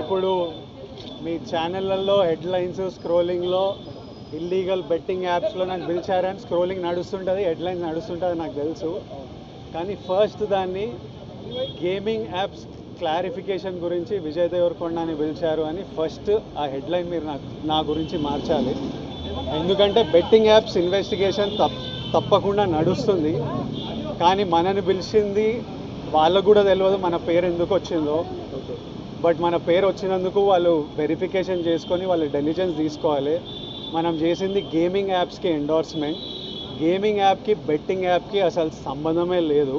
ఇప్పుడు మీ ఛానళ్ళల్లో హెడ్లైన్స్ స్క్రోలింగ్లో ఇల్లీగల్ బెట్టింగ్ యాప్స్లో నాకు పిలిచారని స్క్రోలింగ్ నడుస్తుంటుంది హెడ్లైన్స్ నడుస్తుంటుంది నాకు తెలుసు. కానీ ఫస్ట్ దాన్ని గేమింగ్ యాప్స్ క్లారిఫికేషన్ గురించి విజయ్ దేవరకొండని పిలిచారు అని ఫస్ట్ ఆ హెడ్లైన్ మీరు నాకు నా గురించి మార్చాలి. ఎందుకంటే బెట్టింగ్ యాప్స్ ఇన్వెస్టిగేషన్ తప్ తప్పకుండా నడుస్తుంది. కానీ మనని పిలిచింది వాళ్ళకు కూడా తెలియదు మన పేరు ఎందుకు వచ్చిందో. బట్ మన పేరు వచ్చినందుకు వాళ్ళు వెరిఫికేషన్ చేసుకొని వాళ్ళు డెలిజెన్స్ తీసుకోవాలి. మనం చేసింది గేమింగ్ యాప్స్కి ఎండోర్స్మెంట్ గేమింగ్ యాప్కి బెట్టింగ్ యాప్కి అసలు సంబంధమే లేదు.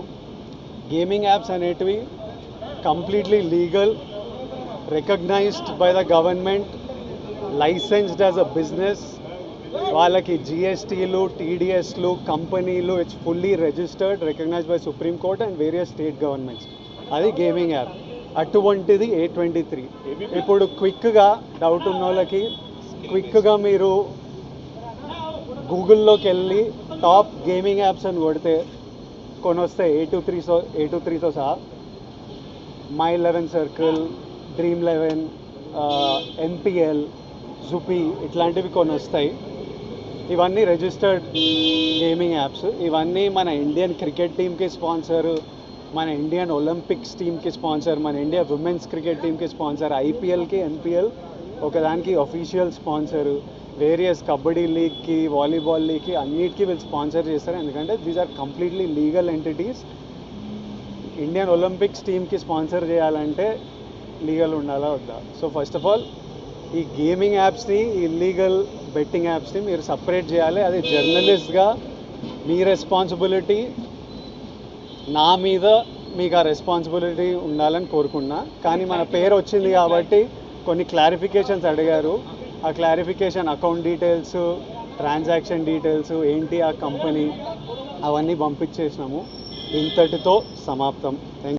గేమింగ్ యాప్స్ అనేటివి completely legal recognised by the government licensed as a business వాళ్ళకి జిఎస్టీలు టీడీఎస్లు కంపెనీలు it's fully registered recognised by Supreme Court and various state governments అది గేమింగ్ యాప్ అటువంటిది ఏ ట్వంటీ త్రీ ఇప్పుడు క్విక్గా డౌట్ ఉన్న వాళ్ళకి క్విక్గా మీరు గూగుల్లోకి వెళ్ళి టాప్ గేమింగ్ యాప్స్ అని కొడితే కొన్ని వస్తాయి ఏ టూ త్రీతో ఏ టూ త్రీతో సహా My eleven Circle Dream eleven NPL Zupee ఇట్లాంటివి కొన్ని వస్తాయి ఇవన్నీ రిజిస్టర్డ్ గేమింగ్ యాప్స్ ఇవన్నీ మన ఇండియన్ క్రికెట్ టీమ్కి స్పాన్సర్ మన ఇండియన్ ఒలింపిక్స్ టీమ్కి స్పాన్సర్ మన ఇండియా ఉమెన్స్ క్రికెట్ టీమ్కి స్పాన్సర్ ఐపీఎల్కి ఎన్పిఎల్ ఒకదానికి అఫీషియల్ స్పాన్సర్ వేరియస్ కబడ్డీ లీగ్కి వాలీబాల్ లీగ్కి అన్నిటికీ వీళ్ళు స్పాన్సర్ చేస్తారు. ఎందుకంటే these are completely legal entities Indian Olympics టీమ్కి స్పాన్సర్ చేయాలంటే లీగల్ ఉండాలా వద్దా? సో ఫస్ట్ ఆఫ్ ఆల్ ఈ గేమింగ్ యాప్స్ని ఇల్లీగల్ బెట్టింగ్ యాప్స్ని మీరు సపరేట్ చేయాలి. అది జర్నలిస్ట్గా మీ రెస్పాన్సిబిలిటీ నా మీద మీకు ఆ రెస్పాన్సిబిలిటీ ఉండాలని కోరుకున్నా. కానీ మన పేరు వచ్చింది కాబట్టి కొన్ని క్లారిఫికేషన్స్ అడిగారు. ఆ clarification account details transaction details ఏంటి ఆ కంపెనీ అవన్నీ పంపించేసినాము. ఇంతటితో సమాప్తం. థ్యాంక్